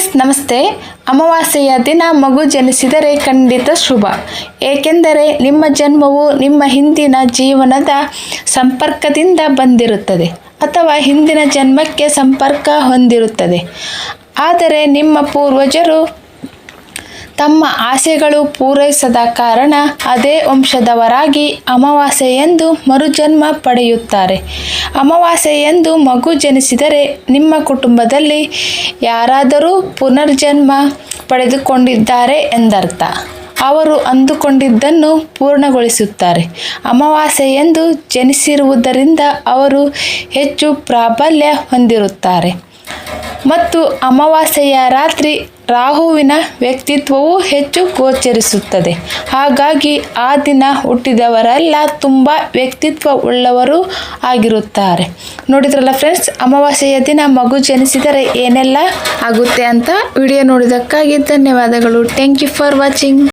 Friends, ನಮಸ್ತೆ. ಅಮಾವಾಸ್ಯೆಯ ದಿನ ಮಗು ಜನಿಸಿದರೆ ಖಂಡಿತ ಶುಭ. ಏಕೆಂದರೆ ನಿಮ್ಮ ಜನ್ಮವು ನಿಮ್ಮ ಹಿಂದಿನ ಜೀವನದ ಸಂಪರ್ಕದಿಂದ ಬಂದಿರುತ್ತದೆ ಅಥವಾ ಹಿಂದಿನ ಜನ್ಮಕ್ಕೆ ಸಂಪರ್ಕ ಹೊಂದಿರುತ್ತದೆ. ಆದರೆ ನಿಮ್ಮ ಪೂರ್ವಜರು ತಮ್ಮ ಆಸೆಗಳು ಪೂರೈಸದ ಕಾರಣ ಅದೇ ವಂಶದವರಾಗಿ ಅಮಾವಾಸ್ಯೆಯೆಂದು ಮರುಜನ್ಮ ಪಡೆಯುತ್ತಾರೆ. ಅಮಾವಾಸ್ಯೆಯೆಂದು ಮಗು ಜನಿಸಿದರೆ ನಿಮ್ಮ ಕುಟುಂಬದಲ್ಲಿ ಯಾರಾದರೂ ಪುನರ್ಜನ್ಮ ಪಡೆದುಕೊಂಡಿದ್ದಾರೆ ಎಂದರ್ಥ. ಅವರು ಅಂದುಕೊಂಡಿದ್ದನ್ನು ಪೂರ್ಣಗೊಳಿಸುತ್ತಾರೆ. ಅಮಾವಾಸ್ಯೆಯೆಂದು ಜನಿಸಿರುವುದರಿಂದ ಅವರು ಹೆಚ್ಚು ಪ್ರಾಬಲ್ಯ ಹೊಂದಿರುತ್ತಾರೆ. ಮತ್ತು ಅಮಾವಾಸ್ಯೆಯ ರಾತ್ರಿ ರಾಹುವಿನ ವ್ಯಕ್ತಿತ್ವವು ಹೆಚ್ಚು ಗೋಚರಿಸುತ್ತದೆ. ಹಾಗಾಗಿ ಆ ದಿನ ಹುಟ್ಟಿದವರೆಲ್ಲ ತುಂಬ ವ್ಯಕ್ತಿತ್ವ ಉಳ್ಳವರು ಆಗಿರುತ್ತಾರೆ. ನೋಡಿದ್ರಲ್ಲ ಫ್ರೆಂಡ್ಸ್ ಅಮಾವಾಸ್ಯೆಯ ದಿನ ಮಗು ಜನಿಸಿದರೆ ಏನೆಲ್ಲ ಆಗುತ್ತೆ ಅಂತ ವಿಡಿಯೋ ನೋಡಿದ್ದಕ್ಕಾಗಿ ಧನ್ಯವಾದಗಳು. Thank you for watching